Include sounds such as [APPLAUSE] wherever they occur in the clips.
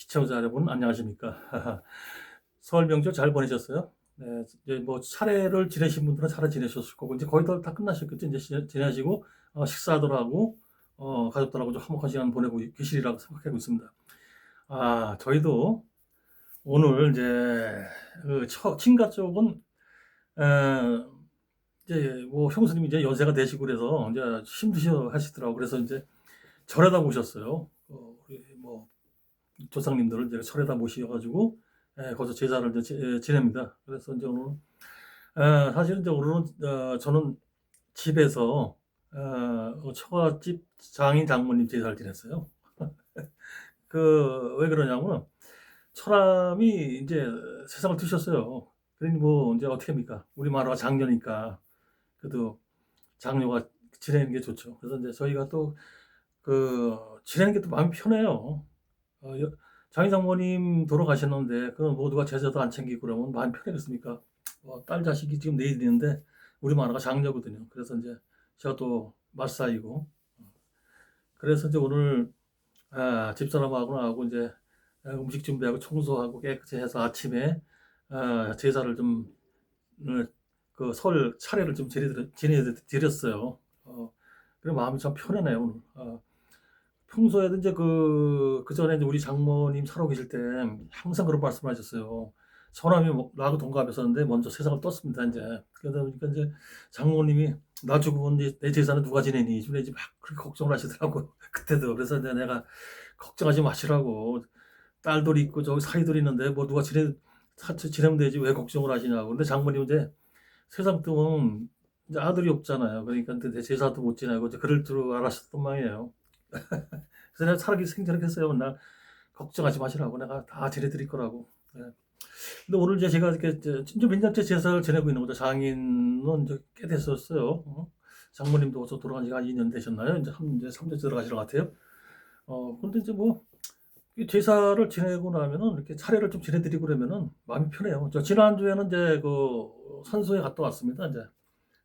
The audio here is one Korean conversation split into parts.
시청자 여러분 안녕하십니까? [LAUGHS] 설 명절 잘 보내셨어요? 네, 이제 뭐 차례를 지내신 분들은 차례 지내셨을 거고 이제 거의 다, 다 끝나셨겠죠? 이제 시- 지내시고 어, 식사하더라고 어, 가족들하고 좀 화목한 시간 보내고 계시리라고 생각하고 있습니다. 아 저희도 오늘 이제 그 처, 친가 쪽은 에, 이제 뭐 형수님이 이제 연세가 되시고 그래서 이제 힘드셔 하시더라고 그래서 이제 절에다 모셨어요. 조상님들을 이제 절에다 모셔가지고 예, 거기서 제사를 이제 지- 예, 지냅니다. 그래서 이제 오늘 예, 사실은 이제 오늘은 어, 저는 집에서 어, 처갓집 장인 장모님 제사를 지냈어요. [LAUGHS] 그 왜 그러냐면 처남이 이제 세상을 뜨셨어요. 그러니 뭐 이제 어떻게 합니까? 우리 마누라가 장녀니까 그래도 장녀가 지내는 게 좋죠. 그래서 이제 저희가 또 그 지내는 게 또 마음이 편해요. 어, 여- 장인 장모님 돌아가셨는데 그럼 모두가 제사도 안 챙기고 그러면 마음이 편하겠습니까? 어, 딸 자식이 지금 내일 있는데 우리 마누라가 장녀거든요. 그래서 이제 제가 또 맞사이고 그래서 이제 오늘 아, 집사람하고 나하고 이제 아, 음식 준비하고 청소하고 깨끗이 해서 아침에 아, 제사를 좀 그 설 차례를 좀 지내드- 지내드렸어요. 어, 그래 마음이 참 편하네요 오늘. 어, 평소에도 이제 그, 그 전에 이제 우리 장모님 살아 계실 때 항상 그런 말씀 하셨어요. 처남이 뭐 나하고 동갑이었는데 먼저 세상을 떴습니다, 이제. 그러다 보니까 이제 장모님이 나 죽으면 이제 내 재산은 누가 지내니? 좀 이제 막 그렇게 걱정을 하시더라고. [LAUGHS] 그때도. 그래서 이제 내가 걱정하지 마시라고. 딸들이 있고 저기 사이들이 있는데 뭐 누가 지내, 사- 지내면 되지 왜 걱정을 하시냐고. 근데 장모님 이제 세상 뜨면 이제 아들이 없잖아요. 그러니까 내 제사도 못 지내고 이제 그럴 줄 알았었던 모양이에요. [LAUGHS] 그래서 내가 차라리 생전에 했어요. 맨날 걱정하지 마시라고 내가 다 지내드릴 거라고. 예. 근데 오늘 이제 제가 이렇게 진짜 몇 년째 제사를 지내고 있는 거죠. 장인은 이제 꽤 됐었어요. 어? 장모님도 어서 돌아간 지가 한 2년 되셨나요? 이제 3, 이제 3년 들어가시는 것 같아요. 어, 근데 이제 뭐, 이 제사를 지내고 나면은 이렇게 차례를 좀 지내드리고 그러면은 마음이 편해요. 저 지난주에는 이제 그 산소에 갔다 왔습니다. 이제,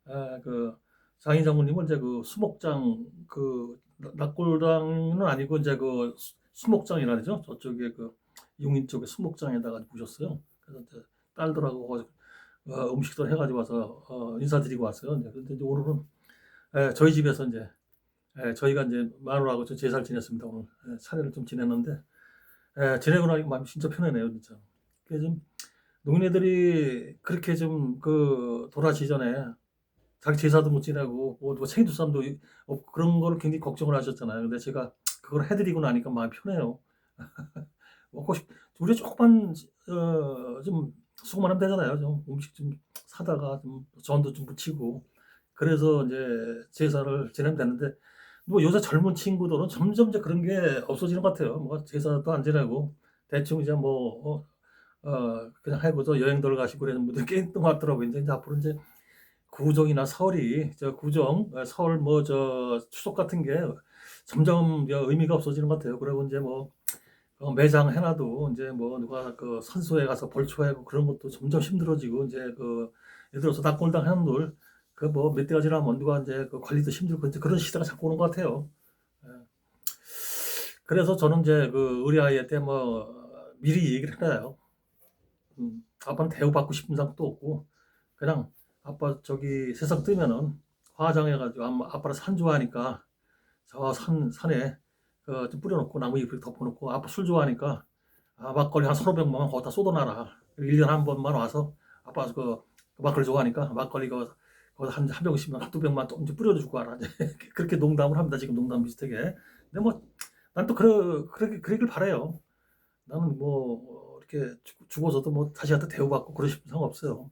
아, 그 장인 장모님은 이제 그 수목장 그 낙골당은 아니고 이제 그 수- 수목장이라 그러죠. 저쪽에 그 용인 쪽에 수목장에다가 모셨어요. 그래서 이제 딸들하고 어, 음식들 해가지고 와서 어, 인사드리고 왔어요. 이제 근데 이제 오늘은 예, 저희 집에서 이제 예, 저희가 이제 마누라하고 저 제사를 지냈습니다. 오늘 예, 차례를 좀 지냈는데 예, 지내고 나니까 마음이 진짜 편하네요, 진짜. 그게 좀 노인네들이 그렇게 좀 그 돌아가시 전에 자기 제사도 못 지내고 뭐 누가 챙겨줄 사람도 없고 그런 거를 굉장히 걱정을 하셨잖아요. 근데 제가 그걸 해드리고 나니까 마음이 편해요. [LAUGHS] 먹고 싶, 우리 조금만 어, 좀 수고만 하면 되잖아요. 좀 음식 좀 사다가 좀 전도 좀 붙이고 그래서 이제 제사를 지내면 되는데 뭐 요새 젊은 친구들은 점점 이제 그런 게 없어지는 것 같아요. 뭐 제사도 안 지내고 대충 이제 뭐 어, 어, 그냥 해고서 여행들 가시고 그러는 분들 꽤 있는 것 같더라고요. 이제, 이제 앞으로 이제 구정이나 설이 저 구정, 어, 설뭐 저 추석 같은 게 점점 의미가 없어지는 것 같아요. 그리고 이제 뭐 어, 매장 해놔도 이제 뭐 누가 그 산소에 가서 벌초하고 그런 것도 점점 힘들어지고 이제 그 예를 들어서 낙골당 해놓들 그뭐 몇 대가 지나면 누가 이제 그 관리도 힘들고 이제 그런 시대가 자꾸 오는 것 같아요. 예. 그래서 저는 이제 그 우리 아이한테 뭐 미리 얘기를 해놔요. 음, 아빠는 대우받고 싶은 생각도 없고 그냥 아빠 저기 세상 뜨면은 화장해가지고 아빠를 산 좋아하니까 저 산 산에 그 좀 뿌려놓고 나무 잎을 덮어놓고 아빠 술 좋아하니까 아, 막걸리 한 서너 병만 거기다 쏟아놔라. 1년에 한 번만 와서 아빠 그 막걸리 좋아하니까 막걸리 그 거기다 한, 한 병씩만 한두 병만 또 이제 뿌려주고 와라. [LAUGHS] 그렇게 농담을 합니다. 지금 농담 비슷하게. 근데 뭐 난 또 그러 그렇게 그러길 바래요. 나는 뭐 이렇게 죽- 죽어서도 뭐 다시 한테 대우받고 그러싶은 상관 없어요.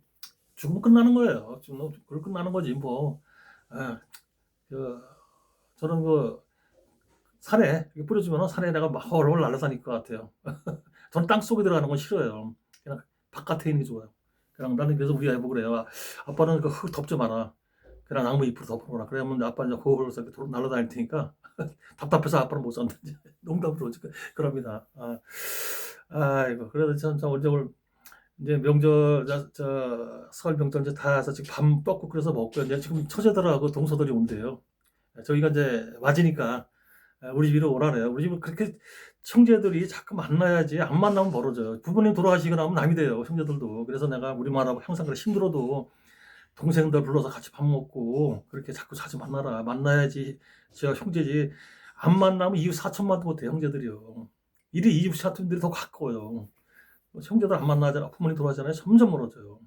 죽으면 끝나는 거예요. 죽으면 그걸 끝나는 거지 뭐. 아, 그 저는 그 산에 뿌려주면 산에 내가 막 훨훨 날아다닐 것 같아요. [LAUGHS] 저는 땅 속에 들어가는 건 싫어요. 그냥 바깥에 있는 게 좋아요. 그냥 나는 그래서 우리 아이고 그래요. 아, 아빠는 그 흙 덮지 마라. 그냥 나무 잎으로 덮어놓으라. 그러면 아빠 이제 호흡을 돌아- 날아다닐 테니까 [LAUGHS] 답답해서 아빠는 못 산다. [LAUGHS] 농담으로 그럽니다. 아, 아이고 그래도 참, 참 언제 오늘 이제 명절 저, 저, 설 명절 이제 다 해서 지금 밥 뻗고 그래서 먹고 이제 지금 처제들하고 동서들이 온대요. 저희가 이제 맞으니까 우리 집으로 오라래요. 우리 집은 그렇게 형제들이 자꾸 만나야지 안 만나면 벌어져요. 부모님 돌아가시고 나면 남이 돼요. 형제들도. 그래서 내가 우리말하고 항상 그래 힘들어도 동생들 불러서 같이 밥 먹고 그렇게 자꾸 자주 만나라. 만나야지 제가 형제지. 안 만나면 이웃 사촌만도 못해 형제들이요. 이리 이웃 사촌들이 더 가까워요. 형제들 안 만나잖아. 부모님 돌아가잖아요. 점점 멀어져요.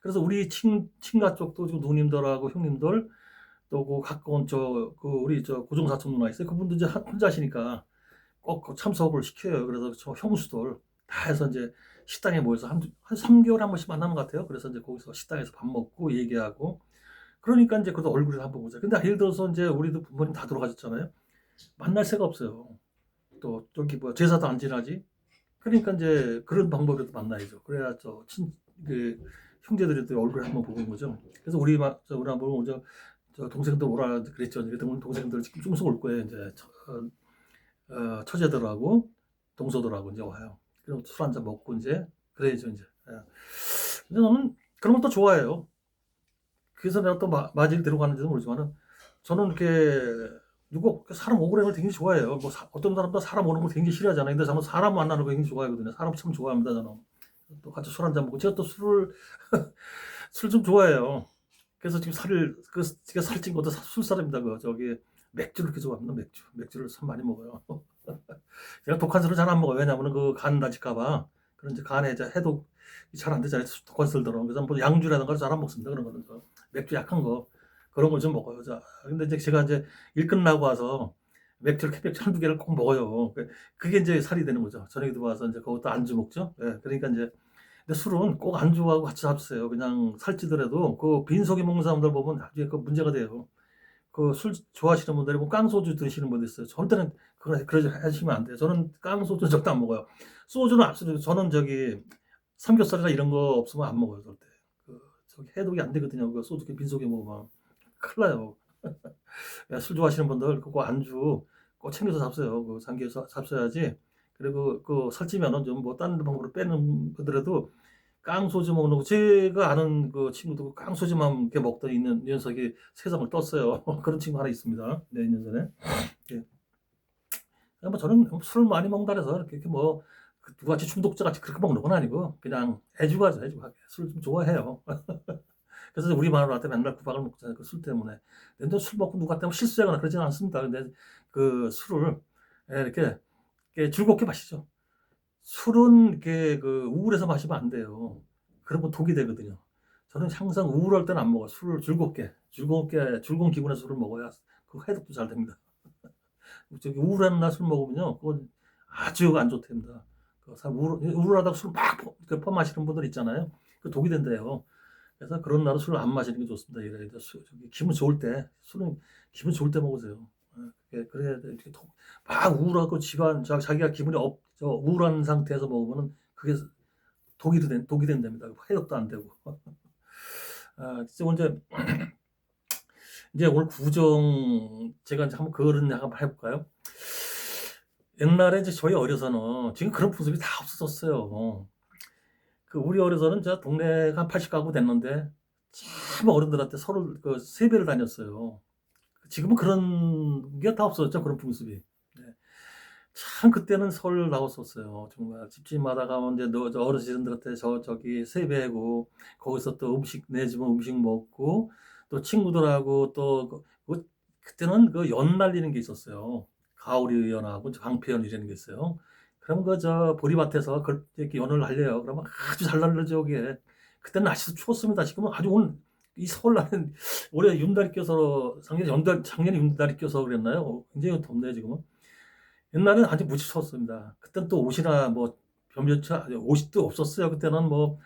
그래서 우리 친, 친가 쪽도 지금 누님들하고 형님들 또 그 가까운 저 그 우리 저 고종 사촌 누나 있어요. 그분도 이제 한- 혼자시니까 꼭그 참석을 시켜요. 그래서 저 형수들 다 해서 이제 식당에 모여서 한, 한 3개월에 한 번씩 만나는 것 같아요. 그래서 이제 거기서 식당에서 밥 먹고 얘기하고 그러니까 이제 그래도 얼굴을 한번 보자. 근데 예를 들어서 이제 우리도 부모님 다 돌아가셨잖아요. 만날 새가 없어요. 또 저기 뭐 제사도 안 지나지. 그러니까 이제 그런 방법으로 만나야죠. 그래야 저 친, 그 형제들이 얼굴 한번 보는 거죠. 그래서 우리 막, 저 우리 한번 저, 저 동생들 오라 그랬죠. 그랬더니 동생들 지금 좀씩 올 거예요. 이제 처, 어, 어, 처제들하고 동서들하고 이제 와요. 그럼 술 한잔 먹고 이제 그래야죠 이제. 예. 근데 저는 그런 것도 좋아해요. 그래서 내가 또 마, 맞이를 데려가는지도 모르지만은 저는 이렇게 누구 사람 오고 그러는 걸 굉장히 좋아해요. 뭐 사- 어떤 사람도 사람 오는 걸 굉장히 싫어하잖아요. 근데 저는 사람 만나는 거 굉장히 좋아하거든요. 사람 참 좋아합니다 저는. 또 같이 술 한잔 먹고 제가 또 술을 [LAUGHS] 술 좀 좋아해요. 그래서 지금 살을 그 제가 살찐 것도 사- 술 사람입니다. 그 저기 맥주를 이렇게 좋아합니다. 맥주 맥주를 참 많이 먹어요. [LAUGHS] 제가 독한 술을 잘 안 먹어요. 왜냐하면 그 간 다칠까봐 그런 이제 간에 이제 해독이 잘안 되잖아요. 독한 술 들어. 그래서 뭐 양주라든가 잘 안 먹습니다. 그런 거는 저 맥주 약한 거 그런 걸 좀 먹어요. 자, 근데 이제 제가 이제 일 끝나고 와서 맥주를 캔맥주 한두 개를 꼭 먹어요. 그- 그게 이제 살이 되는 거죠. 저녁에 들어와서 이제 그것도 안주 먹죠. 예, 그러니까 이제 근데 술은 꼭 안주하고 같이 잡수세요. 그냥 살찌더라도 그 빈속에 먹는 사람들 보면 나중에 그 문제가 돼요. 그 술 좋아하시는 분들이 뭐 깡소주 드시는 분도 있어요. 절대는 그거 그러지 하시면 안 돼요. 저는 깡소주 절대 안 먹어요. 소주는 absolutely 저는 저기 삼겹살이나 이런 거 없으면 안 먹어요. 절대. 그 저기 해독이 안 되거든요. 그 소주 빈속에 먹으면 큰일 나요. [LAUGHS] 야, 술 좋아하시는 분들 그거 안주 꼭 챙겨서 잡숴요. 그 잠겨서 잡숴야지. 그리고 그 살찌면은 좀뭐 다른 방법으로 빼는 거더라도 깡소주 먹는 거 제가 아는 그 친구도 깡소주만 이렇게 먹던 있는 녀석이 세상을 떴어요. [LAUGHS] 그런 친구 하나 있습니다. 몇년 전에. 예. 뭐 저는 술 많이 먹는다 해서 이렇게, 뭐그 누구같이 중독자 같이 그렇게 먹는 건 아니고 그냥 애주가죠 애주가 술 좀 좋아해요. [LAUGHS] 그래서 우리 마누라 한테 맨날 구박을 먹잖아요. 그 술 때문에. 근데 술 먹고 누가 때문에 실수하거나 그러지는 않습니다. 근데 그 술을 예, 이렇게, 이렇게 즐겁게 마시죠. 술은 이렇게 그 우울해서 마시면 안 돼요. 그러면 독이 되거든요. 저는 항상 우울할 때는 안 먹어요. 술을 즐겁게, 즐겁게, 즐거운 기분에서 술을 먹어야 그 해독도 잘 됩니다. [LAUGHS] 저기 우울한 날 술 먹으면요, 그건 아주 안 좋답니다. 그 우울, 우울하다고 술 막 퍼 마시는 분들 있잖아요. 그 독이 된대요. 그래서 그런 날은 술을 안 마시는 게 좋습니다. 이래 술, 기분 좋을 때 술은 기분 좋을 때 먹으세요. 예, 그래야 돼. 막 우울하고 집안 자, 자기가 기분이 업, 저 우울한 상태에서 먹으면은 그게 독이 된 독이 된답니다. 해독도 안 되고. [LAUGHS] 아, 이제 [CLEARS THROAT] 이제 오늘 구정 제가 이제 한번 그거를 한번 해볼까요? 옛날에 이제 저희 어려서는 지금 그런 모습이 다 없어졌어요. 그 우리 어려서는 저 동네가 한 80가구 됐는데 참 어른들한테 서로 그 세배를 다녔어요. 지금은 그런 게 다 없어졌죠. 그런 풍습이. 네. 참 그때는 설 나왔었어요. 정말 집집마다 가면 이제 어르신들한테 저 저기 세배하고 거기서 또 음식 내주면 음식 먹고 또 친구들하고 또 그, 그- 그때는 그 연 날리는 게 있었어요. 가오리 연하고 방패연 이라는 게 있어요. 그럼 그 저 보리밭에서 그 이렇게 연을 날려요. 그러면 아주 잘 날려죠 이게. 그때는 날씨도 추웠습니다. 지금은 아주 오늘 이 설날은 [LAUGHS] 올해 윤달이 껴서 작년에 연달 작년에 윤달이 껴서 그랬나요? 어, 굉장히 덥네요 지금은. 옛날에는 아주 무지 추웠습니다. 그때는 또 옷이나 뭐 변변차 옷도 없었어요. 그때는 뭐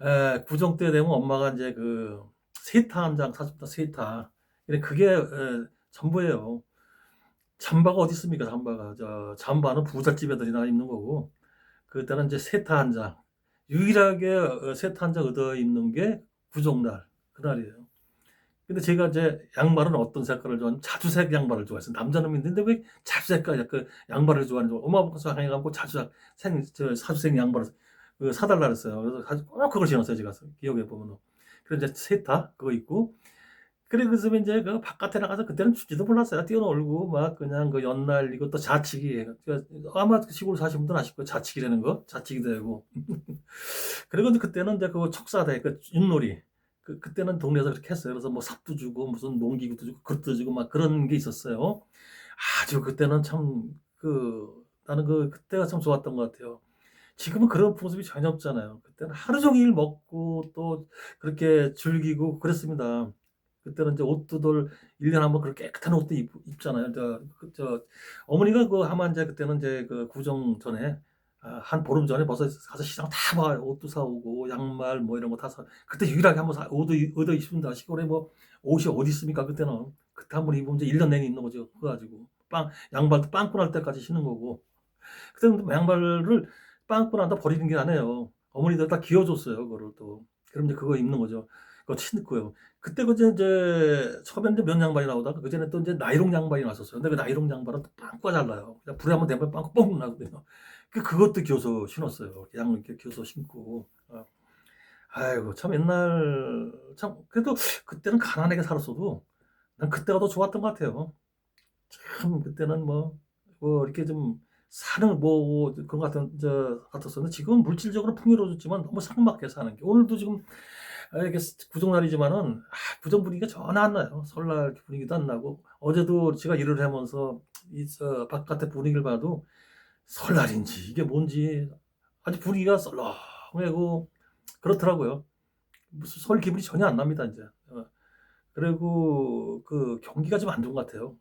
에, 구정 때 되면 엄마가 이제 그 세타 한 장 사줍니다. 세타. 그게 에, 전부예요. 잠바가 어디 있습니까? 잠바가 저 잠바는 부잣집 애들이나 입는 거고 그때는 이제 세타 한 장. 유일하게 어, 세타 한 장 얻어 입는 게 구정날 그날이에요. 근데 제가 이제 양말은 어떤 색깔을 좋아하는 자주색 양말을. 남자는 있는데 왜 자주색 그 양말을 좋아하는지 엄마 아빠가 항해 갖고 자주색 생, 저 사주색 양말을 그 사달라 그랬어요. 그래서 꼭 그걸 신었어요. 제가 기억해 보면. 그래서 이제 세타 그거 입고 그래 그래서 이제 그 바깥에 나가서 그때는 춥지도 몰랐어요. 뛰어놀고 막 그냥 그 연날리고 또 자치기 아마 시골 사신 분들 아실 거예요. 자치기라는 거 자치기도 하고 [LAUGHS] 그리고 그때는 이제 그 척사대 그 윷놀이 그 그때는 동네에서 그렇게 했어요. 그래서 뭐 삽도 주고 무슨 농기구도 주고 그릇도 주고 막 그런 게 있었어요. 아주 그때는 참 그 나는 그 그때가 참 좋았던 것 같아요. 지금은 그런 모습이 전혀 없잖아요. 그때는 하루 종일 먹고 또 그렇게 즐기고 그랬습니다. 그때는 이제 옷도 1년에 한 번 그렇게 깨끗한 옷도 입, 입잖아요. 저, 그, 저, 어머니가 그 하면 이제 그때는 이제 그 구정 전에 아, 한 보름 전에 벌써 가서 시장 다 봐. 옷도 사오고 양말 뭐 이런 거 다 사. 그때 유일하게 한번 사, 옷도 얻어 입습니다. 시골에 뭐 옷이 어디 있습니까? 그때는. 그때 한 번 입으면 이제 1년 내내 입는 거죠. 그래가지고. 빵, 양발도 빵꾸 날 때까지 신는 거고. 그때는 양발을 빵꾸 난다 버리는 게 아니에요. 어머니들 다 기어줬어요. 그거를 또. 그럼 이제 그거 입는 거죠. 그거 신고요. 그때 그제 이제 처음에 이제 면 양발이 나오다가 그 전에 또 이제 나이롱 양발이 나왔었어요. 근데 그 나이롱 양발은 또 빵꾸가 잘 나요. 그냥 불에 한번 대면 빵꾸 뻥 나거든요. 그 그것도 기어서 신었어요. 양 기어서 신고. 어. 아이고 참 옛날 참 그래도 그때는 가난하게 살았어도 난 그때가 더 좋았던 것 같아요. 참 그때는 뭐, 뭐 이렇게 좀 사는 뭐 그런 것 같은 저 같았었는데 지금은 물질적으로 풍요로워졌지만 너무 삭막하게 사는 게 오늘도 지금 아, 이렇게 구정날이지만은 아, 구정 분위기가 전혀 안 나요. 설날 분위기도 안 나고 어제도 제가 일을 하면서 이 저, 바깥의 분위기를 봐도 설날인지 이게 뭔지 아주 분위기가 썰렁하고 그렇더라고요. 무슨 설 기분이 전혀 안 납니다 이제. 어. 그리고 그 경기가 좀 안 좋은 것 같아요.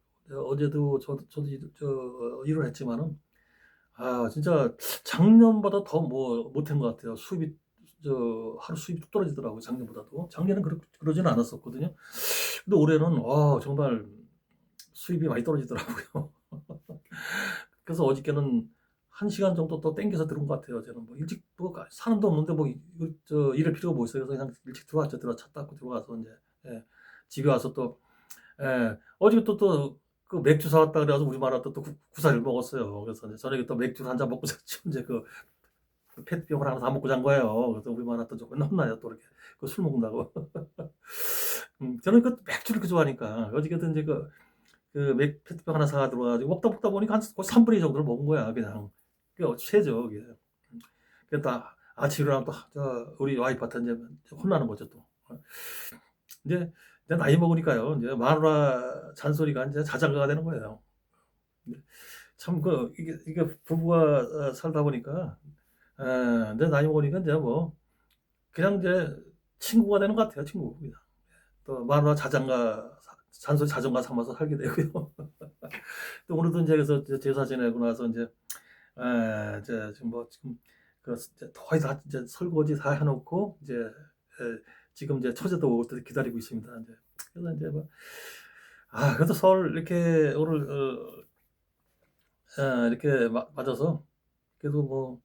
어제도 저도 저도 저 일을 했지만은 아 진짜 작년보다 더 뭐 못한 것 같아요. 수입이 저 하루 수입이 뚝 떨어지더라고요. 작년보다도. 작년은 그러, 그러지는 않았었거든요. 근데 올해는 와 정말 수입이 많이 떨어지더라고요. [LAUGHS] 그래서 어저께는 한 시간 정도 또 땡겨서 들어온 것 같아요. 저는 뭐 일찍 뭐 사람도 없는데 뭐저 일할 필요가 뭐 있어요. 그래서 그냥 일찍 들어왔죠. 들어 차 닦고 들어가서 이제 예, 집에 와서 또 예, 어제 또또 그 맥주 사왔다 그래서 우리 마라 또, 또 구사를 먹었어요. 그래서 저녁에 또 맥주 한 잔 먹고 [LAUGHS] 잤죠. 이제 그 페트병을 하나 다 먹고 잔 거예요. 그래서 우리 또 조금 혼나요. 또 이렇게 그 술 먹는다고. [LAUGHS] 음, 저는 그 맥주를 그 좋아하니까 어저께도 이제 그, 그 맥, 페트병 하나 사 들어가지고 먹다 먹다 보니까 한 거의 3분의 2 정도를 먹은 거야. 그냥. 그게 최죠. 그게. 그러니까 아침에 일어나면 또 저, 우리 와이프한테 이제 혼나는 거죠. 또. 이제 이제 나이 먹으니까요. 이제 마누라 잔소리가 이제 자장가가 되는 거예요. 참, 그, 이게, 이게 부부가 어, 살다 보니까, 에, 이제 나이 먹으니까 이제 뭐, 그냥 이제 친구가 되는 것 같아요. 친구. 그냥. 또 마누라 자장가, 잔소리 자장가 삼아서 살게 되고요. [LAUGHS] 또 오늘도 이제 그래서 제사 지내고 나서 이제, 에, 이제 지금 뭐, 지금, 그, 거의 다 이제 설거지 다 해놓고, 이제, 에, 지금 이제 처제도 올 때 기다리고 있습니다. 이제 그래서 이제 뭐, 아, 그래도 설 이렇게 오늘 어, 아, 이렇게 마, 맞아서 그래도 뭐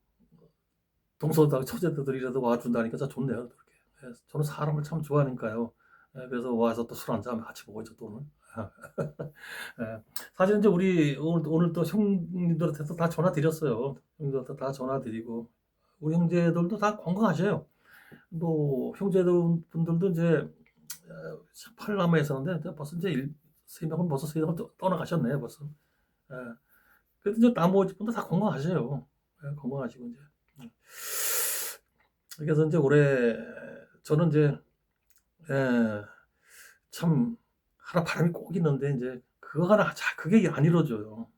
동서다 처제들이라도 와준다니까 참 좋네요. 그렇게. 예, 저는 사람을 참 좋아하니까요. 예, 그래서 와서 또 술 한잔 같이 먹어죠 또 오늘. [LAUGHS] 예, 사실 이제 우리 오늘 오늘 또 형님들한테도 다 전화 드렸어요. 형님들한테 다 전화 드리고 우리 형제들도 다 건강하셔요. 뭐 형제들 분들도 이제 팔남에 있었는데 벌써 이제 일, 세 명은 벌써 세 명은 떠나가셨네 벌써. 예. 그래도 이제 나머지 분들 다 건강하셔요. 예, 건강하시고 이제. 예. 그래서 이제 올해 저는 이제 예, 참 하나 바람이 꼭 있는데 이제 그거 하나 자 그게 안 이루어져요.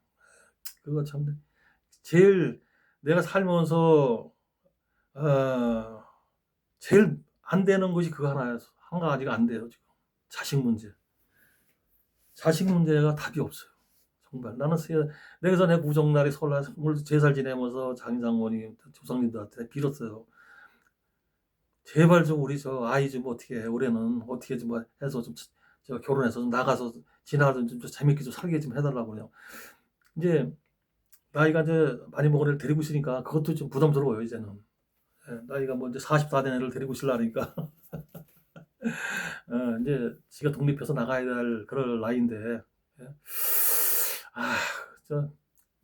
그거 참 제일 내가 살면서 어, 제일 안 되는 것이 그거 하나예요. 한 가지가 안 돼요, 지금. 자식 문제. 자식 문제가 답이 없어요. 정말. 나는 세, 내가 전에 구정날에 설날 제살 지내면서 장장모님, 조상님들한테 빌었어요. 제발 좀 우리 저 아이 좀 어떻게 해. 올해는 어떻게 좀 해서 좀 저 결혼해서 좀 나가서 지나가든 좀 재밌게 좀 살게 좀 해달라고요. 이제 나이가 이제 많이 먹은 애를 데리고 있으니까 그것도 좀 부담스러워요, 이제는. 예, 나이가 뭐 이제 44된 애를 데리고 있으려니까. [LAUGHS] 어, 이제 지가 독립해서 나가야 될 그럴 나이인데. 예. 아, 저,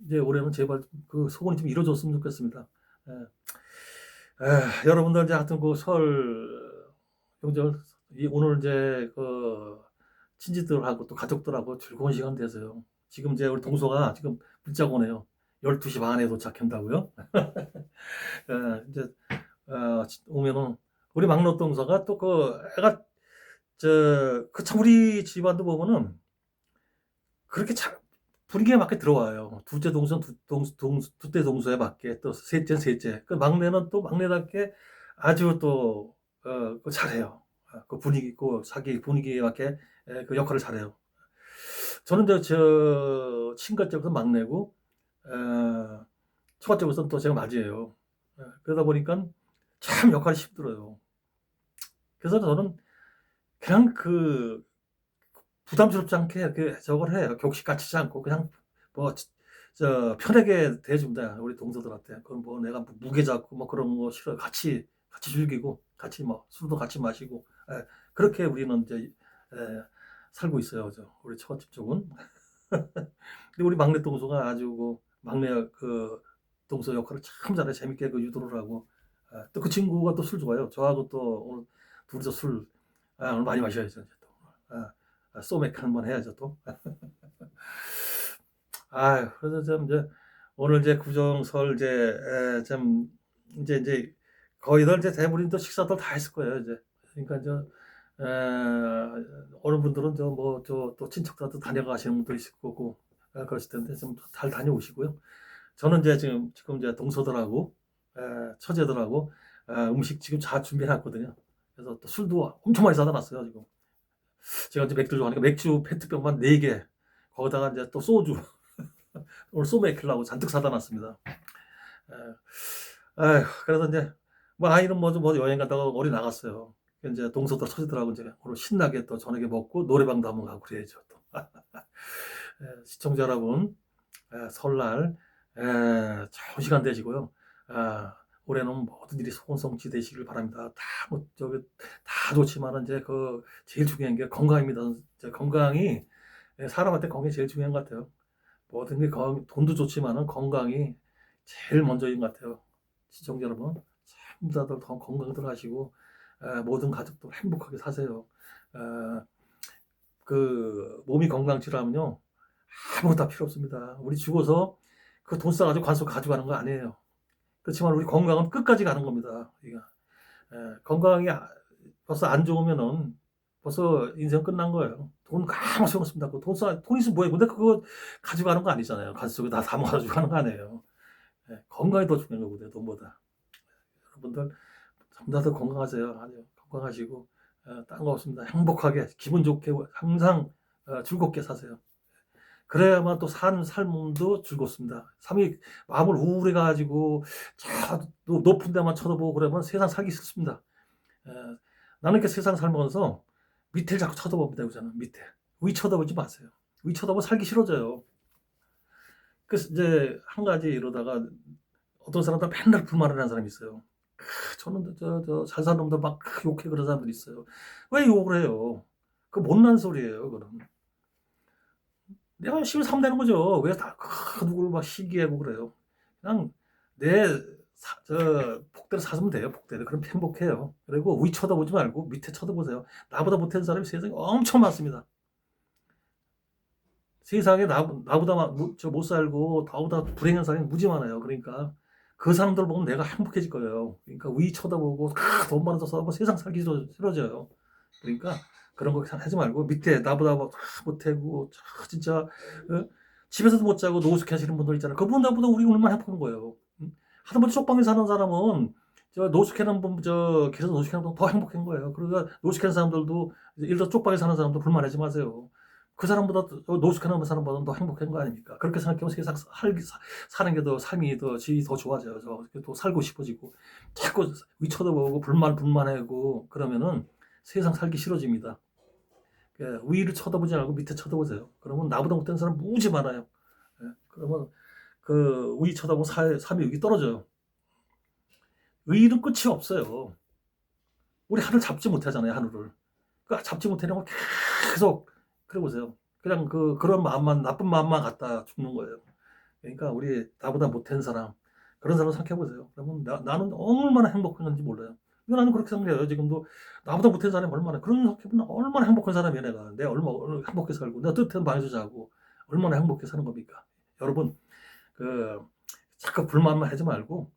이제 올해는 제발 그 소원이 좀 이루어졌으면 좋겠습니다. 예. 에, 여러분들 이제 하여튼 그 설, 명절, 이 오늘 이제 그 친지들하고 또 가족들하고 즐거운 시간 되세요. 지금 이제 우리 동서가 지금 문자가 오네요. 12시 반에 도착한다고요? [LAUGHS] 예, 이제 어, 오면은 우리 막내 동서가 또 그 애가 저그 참 우리 집안도 보면은 그렇게 참 분위기에 맞게 들어와요. 둘째 동선 두, 동, 동, 두째 동서에 맞게 또 셋째 셋째 그 막내는 또 막내답게 아주 또 어, 그 잘해요. 아, 그 분위기 그 자기 분위기에 맞게 에, 그 역할을 잘해요. 저는 이제 저 친가 쪽에서 막내고 어, 처가 쪽에서는 또 제가 맞이에요. 예, 그러다 보니까 참 역할이 힘들어요. 그래서 저는 그냥 그 부담스럽지 않게 이렇게 저걸 해요. 격식 갖추지 않고 그냥 뭐 저 편하게 대해줍니다. 우리 동서들한테. 그건 뭐 내가 무게 잡고 뭐 그런 거 싫어. 같이 같이 즐기고 같이 뭐 술도 같이 마시고 예, 그렇게 우리는 이제 예, 살고 있어요. 저 우리 처갓집 쪽은. [LAUGHS] 근데 우리 막내 동서가 아주 그 막내 그 동서 역할을 참 잘해 재밌게 그 유도를 하고 또 그 친구가 또 술 좋아해요. 저하고 또 오늘 둘이서 술 아, 오늘 많이 마셔야죠. 또. 아, 아, 소맥 한번 해야죠 또. [LAUGHS] 아, 그래서 좀 이제 오늘 이제 구정설 이제 에, 좀 이제 이제 거의들 이제 대부분 또 식사들 다 했을 거예요 이제. 그러니까 저 에, 어느 분들은 저 뭐 저 또 친척들한테 다녀가시는 분도 있을 거고 아, 그러실 텐데 좀 잘 다녀오시고요. 저는 이제 지금 지금 이제 동서들하고 에, 처제들하고 에, 음식 지금 다 준비해놨거든요. 그래서 또 술도 엄청 많이 사다 놨어요 지금. 제가 이제 맥주 좋아하니까 맥주 페트병만 4개 거기다가 이제 또 소주 [LAUGHS] 오늘 소맥 하려고 잔뜩 사다 놨습니다. 에, 아휴, 그래서 이제 뭐 아이는 뭐좀 뭐 여행 갔다가 어디 나갔어요. 이제 동서들 처제들하고 이제 오늘 신나게 또 저녁에 먹고 노래방도 한번 가고 그래야죠 또. [LAUGHS] 에, 시청자 여러분 에, 설날 에, 좋은 시간 되시고요. 아, 올해는 모든 일이 소원성취 되시길 바랍니다. 다 뭐 저기 다 좋지만은 이제 그 제일 중요한 게 건강입니다. 이제 건강이 예, 사람한테 건강이 제일 중요한 것 같아요. 모든 게 건, 돈도 좋지만은 건강이 제일 먼저인 것 같아요. 시청자 여러분, 전부 다들 더 건강들 하시고 에, 모든 가족들 행복하게 사세요. 에, 그 몸이 건강치라면요 아무것도 다 필요 없습니다. 우리 죽어서 그 돈 써가지고 관속 가져가는 거 아니에요. 그렇지만 우리 건강은 끝까지 가는 겁니다. 우리가 에, 건강이 아- 벌써 안 좋으면은 벌써 인생 끝난 거예요. 돈 아무 소용 없습니다. 그돈 써, 돈 있으면 뭐해. 근데 그거 가져가는 거 아니잖아요. 가족에 다 담아가지고 가는 거 아니에요. 예, 건강이 더 중요한 거거든요. 돈보다. 여러분들 전부 다들 건강하세요. 아주 건강하시고 어, 딴거 없습니다. 행복하게 기분 좋게 항상 어, 즐겁게 사세요. 그래야만 또 사는 삶도 즐겁습니다. 삶이 마음을 우울해 가지고 저 높은 데만 쳐다보고 그러면 세상 살기 싫습니다. 에, 나는 이렇게 세상 살면서 밑을 자꾸 쳐다봅니다. 그잖아 밑에 위 쳐다보지 마세요. 위 쳐다보면 살기 싫어져요. 그래서 이제 한 가지 이러다가 어떤 사람들 맨날 불만을 하는 사람이 있어요. 크, 저는 저저잘 사는 놈들 막 크, 욕해 그런 사람들이 있어요. 왜 욕을 해요? 그 못난 소리예요. 그거는. 내가 열심히 사면 되는 거죠. 왜 다 누구를 막 시기하고 그래요. 그냥 내 사, 저 복대로 사주면 돼요. 복대로. 그럼 행복해요. 그리고 위 쳐다보지 말고 밑에 쳐다보세요. 나보다 못하는 사람이 세상에 엄청 많습니다. 세상에 나, 나보다 저못 살고 나보다 불행한 사람이 무지 많아요. 그러니까 그 사람들 보면 내가 행복해질 거예요. 그러니까 위 쳐다보고 아, 돈 많아서 세상 살기 싫어, 싫어져요. 그러니까 그런 거 하지 말고 밑에 나보다 막 아, 못하고 아, 진짜 어? 집에서도 못 자고 노숙해 하시는 분들 있잖아요. 그분 나보다 우리 얼마나 행복한 거예요. 응? 하다못해 쪽방에 사는 사람은 저 노숙하는 분, 저 계속 노숙하는 분더 행복한 거예요. 그러니까 노숙하는 사람들도 들어 쪽방에 사는 사람도 불만하지 마세요. 그 사람보다 더- 노숙하는 사람보다 더 행복한 거 아닙니까? 그렇게 생각하면 세상 사는 게 더 삶이 더 질이 더 좋아져요. 저, 또 살고 싶어지고 자꾸 위 쳐다보고 불만 불만하고 그러면은 세상 살기 싫어집니다. 예, 위를 쳐다보지 말고 밑에 쳐다보세요. 그러면 나보다 못하는 사람 무지 많아요. 예, 그러면 그 위 쳐다보면 살, 삶이 여기 떨어져요. 의는 끝이 없어요. 우리 하늘 잡지 못하잖아요, 하늘을. 그 잡지 못하는 거 계속 그래 보세요. 그냥 그 그런 마음만 나쁜 마음만 갖다 죽는 거예요. 그러니까 우리 나보다 못한 사람 그런 사람 생각해 보세요. 그러면 나, 나는 얼마나 행복한 건지 몰라요. 나는 그렇게 생각해요. 지금도 나보다 못한 사람이 얼마나 그런 생각해보면 얼마나 행복한 사람이야 내가. 내가 얼마나 행복해 살고 내가 뜨뜻한 방에서 자고 얼마나 행복해 사는 겁니까? 여러분 그 자꾸 불만만 하지 말고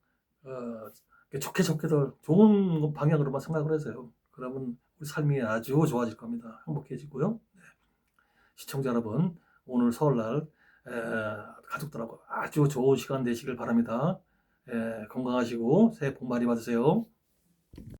어, 좋게 좋게들 좋은 방향으로만 생각을 하세요. 그러면 우리 삶이 아주 좋아질 겁니다. 행복해지고요. 네. 시청자 여러분 오늘 설날 에, 가족들하고 아주 좋은 시간 되시길 바랍니다. 에, 건강하시고 새해 복 많이 받으세요.